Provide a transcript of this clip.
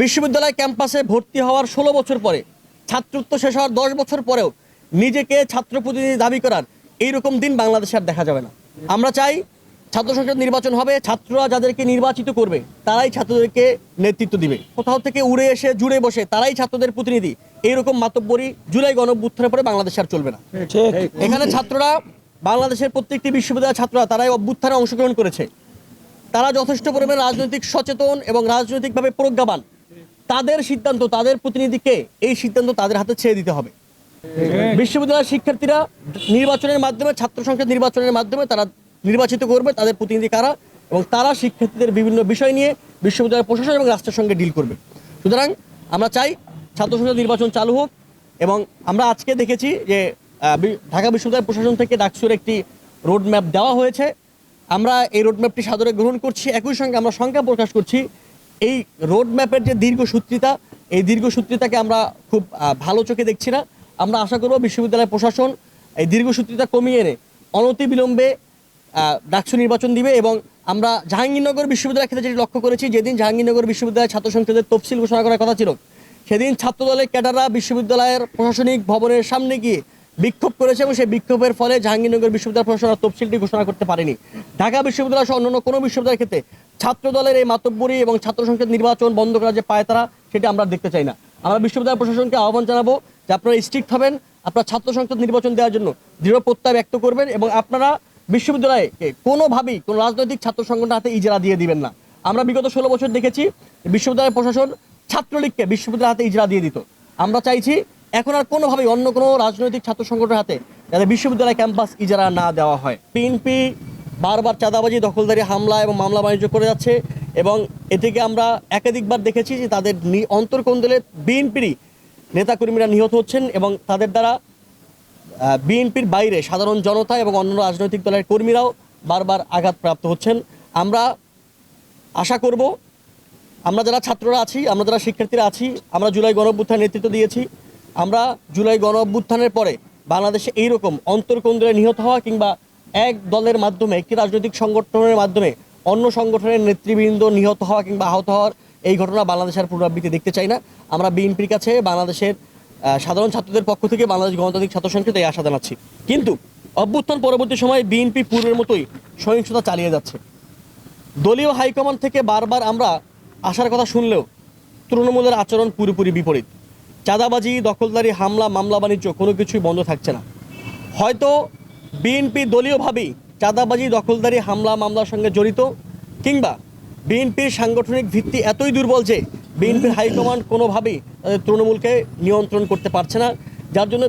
বিশ্ববিদ্যালয় ক্যাম্পাসে ভর্তি হওয়ার ষোলো বছর পরে, ছাত্রত্ব শেষ হওয়ার দশ বছর পরেও নিজেকে ছাত্র প্রতিনিধি দাবি করার এইরকম দিন বাংলাদেশে আর দেখা যাবে না। আমরা চাই ছাত্র সংসদ নির্বাচন হবে, ছাত্ররা যাদেরকে নির্বাচিত করবে, তারাই ছাত্রদেরকে নেতৃত্ব দিবে। কোথাও থেকে উড়ে এসে জুড়ে বসে তারাই ছাত্রদের প্রতিনিধি, এইরকম মাতব্বরী জুলাই গণভ্যুত্থানের পরে বাংলাদেশ আর চলবে না। এখানে ছাত্ররা, বাংলাদেশের প্রত্যেকটি বিশ্ববিদ্যালয়ের ছাত্ররা তারাই অভ্যুত্থানে অংশগ্রহণ করেছে। তারা যথেষ্ট পরিমাণে রাজনৈতিক সচেতন এবং রাজনৈতিকভাবে প্রজ্ঞাবান। তাদের সিদ্ধান্ত, তাদের প্রতিনিধিকে এই সিদ্ধান্ত তাদের হাতে ছেড়ে দিতে হবে? বিশ্ববিদ্যালয়ের শিক্ষার্থীরা নির্বাচনের মাধ্যমে, ছাত্র সংসদ নির্বাচনের মাধ্যমে তারা নির্বাচিত করবে, তাদের প্রতিনিধি কারা? এবং তারা শিক্ষার্থীদের বিভিন্ন বিষয় নিয়ে বিশ্ববিদ্যালয়ের প্রশাসন এবং রাষ্ট্রের সঙ্গে ডিল করবে। সুতরাং আমরা চাই ছাত্র সংসদ নির্বাচন চালু হোক এবং আমরা আজকে দেখেছি যে ঢাকা বিশ্ববিদ্যালয় প্রশাসন থেকে ডাকসুর একটি রোড ম্যাপ দেওয়া হয়েছে। আমরা এই রোড ম্যাপটি সাদরে গ্রহণ করছি। একই সঙ্গে আমরা সংখ্যা প্রকাশ করছি এই রোড ম্যাপের যে দীর্ঘসূত্রিতা এই দীর্ঘসূত্রিতাকে আমরা খুব ভালো চোখে দেখছি না। আমরা আশা করব বিশ্ববিদ্যালয় প্রশাসন এই দীর্ঘসূত্রিতা কমিয়ে এনে অনতি বিলম্বে আহ, ডাকসু নির্বাচন দিবে এবং আমরা জাহাঙ্গীরনগর বিশ্ববিদ্যালয়ের ক্ষেত্রে যেটি লক্ষ্য করেছি যেদিন জাহাঙ্গীরনগর বিশ্ববিদ্যালয় ছাত্র সংসদের তফসিল ঘোষণা করার কথা ছিল সেদিন ছাত্রদলের ক্যাডাররা বিশ্ববিদ্যালয়ের প্রশাসনিক ভবনের সামনে গিয়ে বিক্ষোভ করেছে এবং সেই বিক্ষোভের ফলে জাহাঙ্গীরনগর বিশ্ববিদ্যালয় প্রশাসন আর তফসিলটি ঘোষণা করতে পারেনি। ঢাকা বিশ্ববিদ্যালয় সহ অন্যান্য কোনো বিশ্ববিদ্যালয়ের ক্ষেত্রে ছাত্র দলের এই মাতব্বরী এবং ছাত্র সংসদ নির্বাচন বন্ধ করার যে পায়তারা, সেটা আমরা দেখতে চাই না। আমরা বিশ্ববিদ্যালয় প্রশাসনকে আহ্বান জানাব যে আপনারা স্ট্রিক্ট হবেন, আপনারা ছাত্র সংসদ নির্বাচন দেওয়ার জন্য দৃঢ় প্রত্যয় ব্যক্ত করবেন এবং আপনারা বিশ্ববিদ্যালয়কে কোনোভাবেই কোনো রাজনৈতিক ছাত্র সংগঠনের হাতে ইজারা দিয়ে দিবেন না। আমরা বিগত ষোলো বছর দেখেছি বিশ্ববিদ্যালয় প্রশাসন ছাত্রলীগকে বিশ্ববিদ্যালয় হাতে ইজরা দিয়ে দিত। আমরা চাইছি এখন আর কোনোভাবেই অন্য কোনো রাজনৈতিক ছাত্র সংগঠনের হাতে যাতে বিশ্ববিদ্যালয় ক্যাম্পাস ইজারা না দেওয়া হয়। বিএনপি বারবার চাঁদাবাজি, দখলদারি, হামলা এবং মামলা বাণিজ্য করে যাচ্ছে এবং এ থেকে আমরা একাধিকবার দেখেছি যে তাদের অন্তর্কন্দলে বিএনপিরই নেতাকর্মীরা নিহত হচ্ছেন এবং তাদের দ্বারা বিএনপির বাইরে সাধারণ জনতা এবং অন্য রাজনৈতিক দলের কর্মীরাও বারবার আঘাতপ্রাপ্ত হচ্ছেন। আমরা আশা করব, আমরা যারা ছাত্ররা আছি, আমরা যারা শিক্ষার্থীরা আছি, আমরা জুলাই গণ অভ্যুত্থানের নেতৃত্ব দিয়েছি আমরা জুলাই গণ অভ্যুত্থানের পরে বাংলাদেশে এইরকম অন্তর্কন্দলে নিহত হওয়া কিংবা এক দলের মাধ্যমে, একটি রাজনৈতিক সংগঠনের মাধ্যমে অন্য সংগঠনের নেতৃবৃন্দ নিহত হওয়া কিংবা আহত হওয়ার এই ঘটনা বাংলাদেশের পুনরাবৃত্তি দেখতে চাই না। আমরা বিএনপির কাছে, বাংলাদেশের সাধারণ ছাত্রদের পক্ষ থেকে বাংলাদেশ গণতান্ত্রিক ছাত্র সংসদ আশা জানাচ্ছি। কিন্তু অভ্যুত্থান পরবর্তী সময়ে বিএনপি পূর্বের মতোই সহিংসতা চালিয়ে যাচ্ছে। দলীয় হাইকমান্ড থেকে বারবার আমরা আসার কথা শুনলেও তৃণমূলের আচরণ পুরোপুরি বিপরীত। চাঁদাবাজি, দখলদারি, হামলা, মামলা বাণিজ্য কোনো কিছুই বন্ধ থাকছে না। হয়তো বিএনপি দলীয়ভাবেই চাঁদাবাজি, দখলদারি, হামলা, মামলার সঙ্গে জড়িত, কিংবা বিএনপির সাংগঠনিক ভিত্তি এতই দুর্বল যে বিএনপির হাইকমান্ড কোনোভাবেই তাদের তৃণমূলকে নিয়ন্ত্রণ করতে পারছে না। যার জন্য